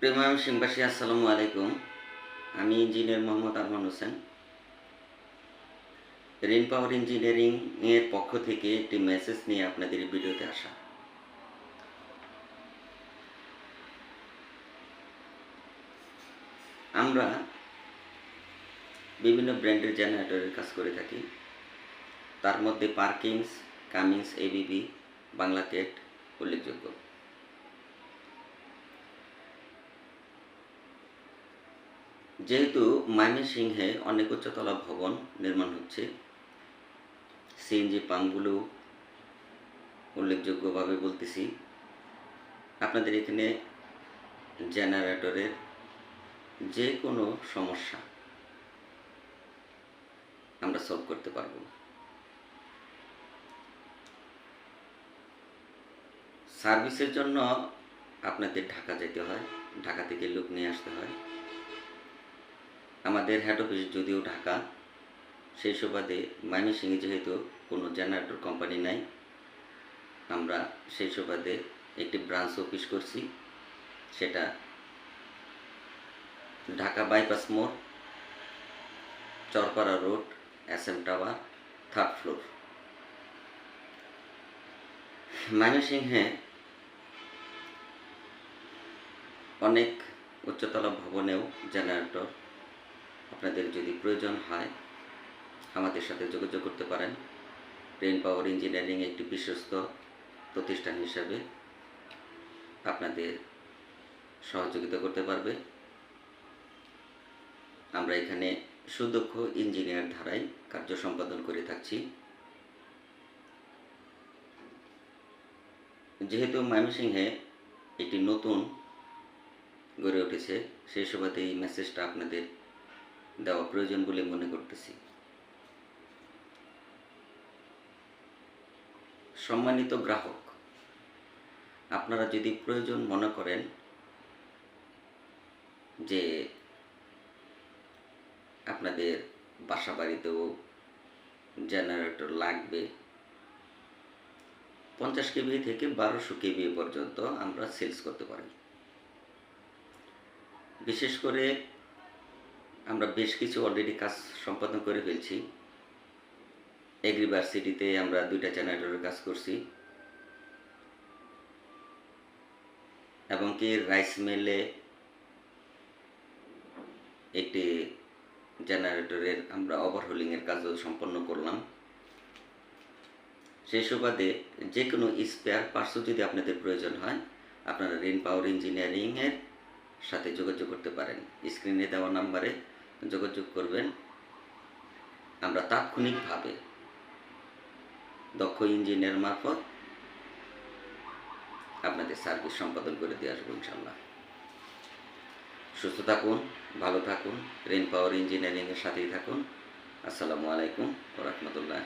প্রেমাম সিংবাসী, আসসালামু আলাইকুম। আমি engineer Mohammad Arman Hossain. Rain power engineering এর পক্ষ থেকে একটি মেসেজ নিয়ে আপনাদের ভিডিওতে আসা। আমরা বিভিন্ন ব্র্যান্ডের জেনারেটরের কাজ করে থাকি। তার মধ্যে পার্কিংস, কামিংস, এবিবি বাংলাটেট উল্লেখযোগ্য। যেহেতু ময়মনসিংহে অনেক উচ্চতলা ভবন নির্মাণ হচ্ছে, সিএনজি পাম্পগুলো উল্লেখযোগ্যভাবে বলতেছি। আপনাদের এখানে জেনারেটরের যে কোনো সমস্যা আমরা সলভ করতে পারব। সার্ভিসের জন্য আপনাদের ঢাকা যেতে হয়, ঢাকা থেকে লোক নিয়ে আসতে হয়। আমাদের হেড অফিস যদিও ঢাকা, সেই সুবাদে ময়মনসিংহে যেহেতু কোনো জেনারেটর কোম্পানি নাই, আমরা সেই সুবাদে একটি ব্রাঞ্চ অফিস করছি। সেটা ঢাকা বাইপাস মোড়, Charpara road S M tower third floor ময়মনসিংহে অনেক উচ্চতলা ভবনেও জেনারেটর আপনাদের যদি প্রয়োজন হয়, আমাদের সাথে যোগাযোগ করতে পারেন। ব্রেন পাওয়ার ইঞ্জিনিয়ারিং একটি বিশ্বস্ত প্রতিষ্ঠান হিসাবে আপনাদের সহযোগিতা করতে পারবে। আমরা এখানে সুদক্ষ ইঞ্জিনিয়ার ধারায় কার্য সম্পাদন করে থাকছি। যেহেতু ময়মনসিংহে একটি নতুন গড়ে উঠেছে সেই সুবাদে এই মেসেজটা আপনাদের দেওয়া প্রয়োজন বলে মনে করতেছি। সম্মানিত গ্রাহক, আপনারা যদি প্রয়োজন মনে করেন যে আপনাদের বাসা বাড়িতেও জেনারেটর লাগবে, পঞ্চাশ কেবি থেকে বারোশো কেবি পর্যন্ত আমরা সেলস করতে পারি। বিশেষ করে আমরা বেশ কিছু অলরেডি কাজ সম্পাদন করে ফেলছি। এগ্রিভার্সিটিতে আমরা দুইটা জেনারেটরের কাজ করছি। এবং কি রাইস মিলে একটি জেনারেটরের আমরা ওভারহোলিংয়ের কাজও সম্পন্ন করলাম। সেই সুবাদে যে কোনো স্পেয়ার পার্টসও যদি আপনাদের প্রয়োজন হয়, আপনারা রেন পাওয়ার ইঞ্জিনিয়ারিংয়ের সাথে যোগাযোগ করতে পারেন। স্ক্রিনে দেওয়া নাম্বারে যোগাযোগ করবেন। আমরা তাৎক্ষণিকভাবে দক্ষ ইঞ্জিনিয়ার মারফত আপনাদের সার্ভিস সম্পাদন করে দিয়ে আসব ইনশাল্লাহ সুস্থ থাকুন, ভালো থাকুন রেন পাওয়ার ইঞ্জিনিয়ারিংয়ের সাথেই থাকুন। আসসালামু আলাইকুম ও রহমতুল্লাহ